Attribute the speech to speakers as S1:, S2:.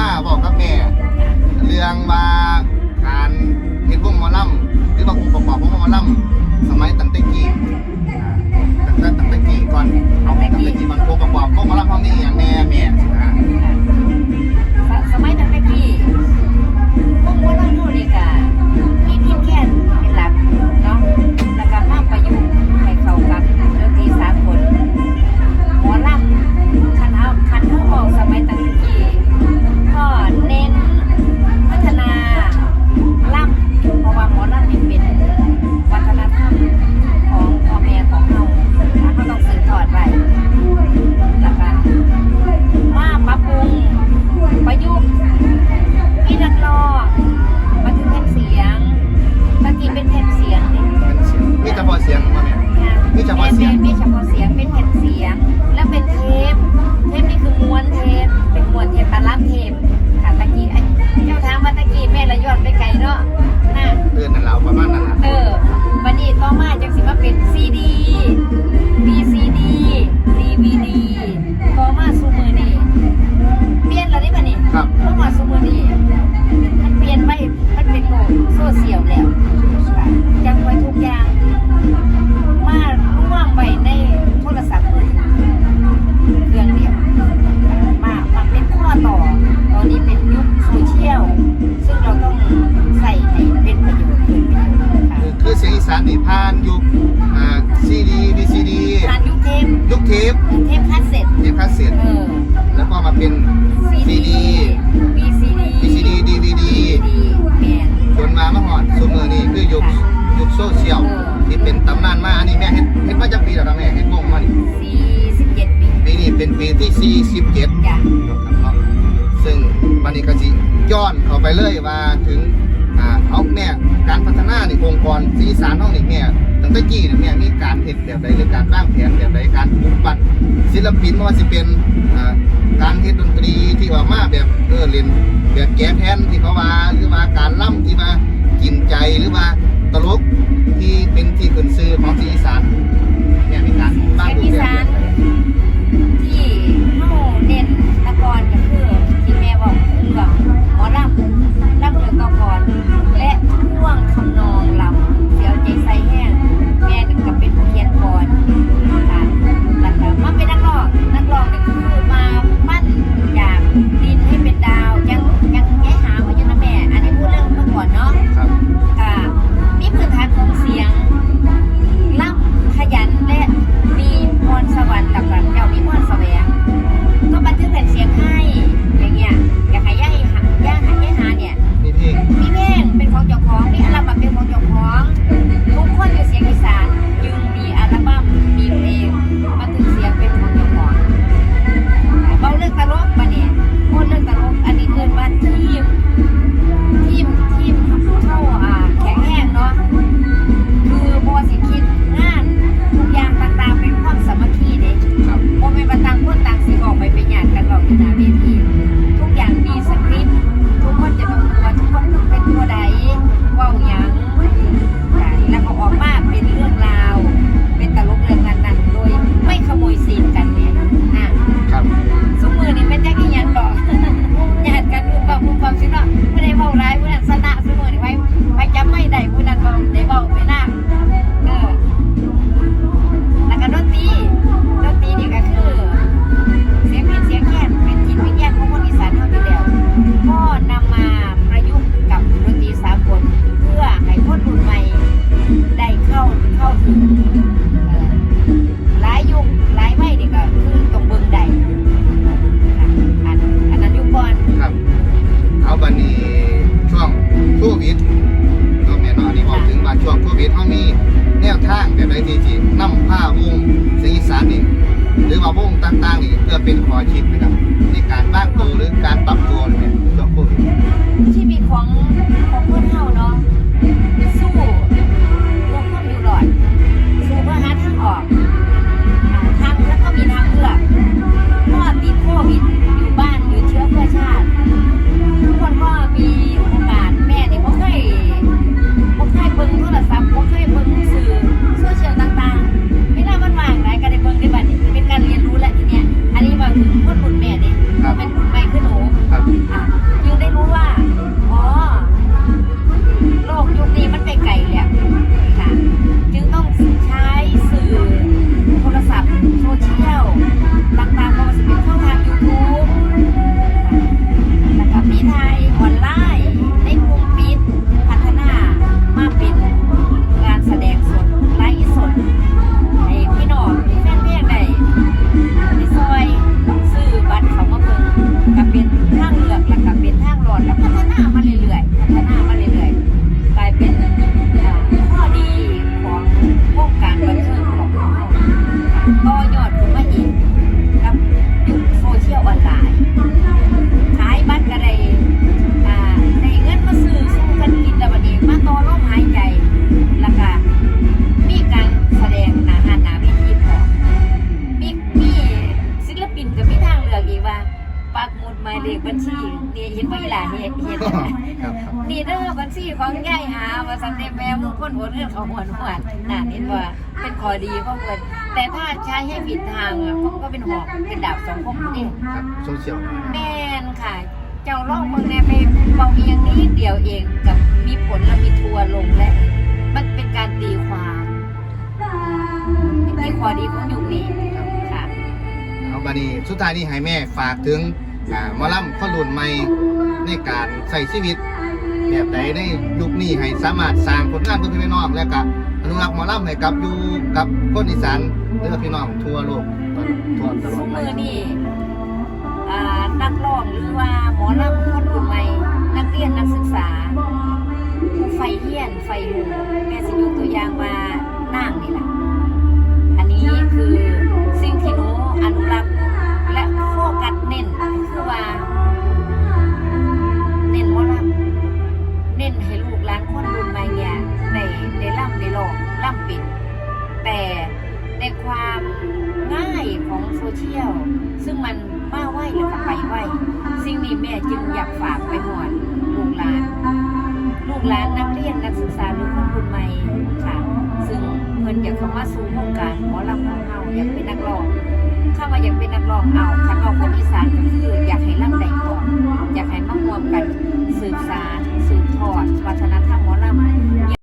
S1: มาบอกกับแม่ เรื่องว่าการเฮ็ดวงหมอลำหรือว่าองค์ประกอบของวงมอลำสมัยตั้งแต่กี้ตั้งแต่ตั้งแต่กี้ก่อนเอาตั้งแต่กี้มันองค์ประกอบของมอลำเขามีอย่างแน่แม่
S2: เป็นซีดี เป็นซีดี มีซีดี VCD DVD ชวนมามาห
S1: อด
S2: สุ
S1: มือนี่คือยุคยุกโซเชียลที่เป็นตำนานมาอันนี้แม่เห็นเห็นมาจากปีแล้วรัแม่เห็นงงมานี่
S2: สี่สิบเจ็ดปี
S1: ปีนี้เป็นปีที่47
S2: จ้ะ
S1: ซึ่งมันนี่ก็สิย้อนเข้าไปเลยว่าถึงอ่าเนี่ยการพัฒนาในองค์กรสีสารน้องนี้เนี่ย ตะกี้เนี่ยมีการเห็นแบบใดหรือการร่างแผนแบบใดการปลุกปั่นศิลปินไม่ว่าจะเป็นการเห็นดนตรีที่ว่ามาแบบเออเล่นแบบแก้แทนที่เขาว่าหรือว่าการล่ำที่มากินใจหรือว่าตลกที่ เป็นขออา
S2: ชีพไหมครั
S1: บา
S2: ยเลขบัญชีนี่เห็นว่าอีหลาเฮ็ดเฮ็ด
S1: ครับครับ
S2: นี่เด้อบัญชีของยายหาว่าสำเร็จแม่มึงคนโอนเงินเขาหวนหวนน่ะเห็นว่าเป็นข้อดีของเพิ่นแต่ถ้าใช้ให้ผิดทางอะก็เป็นหอกเป็นดาบสองคมนี่
S1: ครับโซเชียล
S2: แม่นค่ะ เจ้าลองเมืองแน่ไปเบาเอียงนี้เดียวเองกับมีผลและมีทัวร์ลงและ มันเป็นการตีความมีข้อดีของยุคนี้ค่ะ
S1: เอาบานี้สุดท้ายนี้ให้แม่ฝากถึง อ่าหมอลำคนรุ่นใหม่ในการใส่ชีวิต แบบใดในยุคนี้ให้สามารถสร้างผลงานเพื่อพี่น้องและก็อนุรักษ์หมอลำให้กับอยู่กับคนอีสานหรือว่าพี่น้องทั่วโลกทั่วตลอดไป
S2: มือนี่อ่านักร้องหรือว่าหมอลำคนรุ่นใหม่นักเรียนนักศึกษาผู้ไฟเฮียนไฟหูแม่สิยกตัวอย่างว่า ล่ำปิด แต่ในความง่ายของโซเชียล ซึ่งมันมาไหวแล้วก็ไปไหวสิ่งนี้แม่จึงอยากฝากไปหอดลูกหลาน ลูกหลานนักเรียนนักศึกษาหรือคนรุ่นใหม่ค่ะ ซึ่งเพิ่นอยากเข้ามาสู่วงการหมอลำของเฮาอยากเป็นนักร้องเข้ามาอยากเป็นนักร้องเอาคันเอาคนอีสานก็คืออยากให้ล่ำใดก่อนอยากให้มารวมกันสืบสานสืบทอดวัฒนธรรมหมอรำ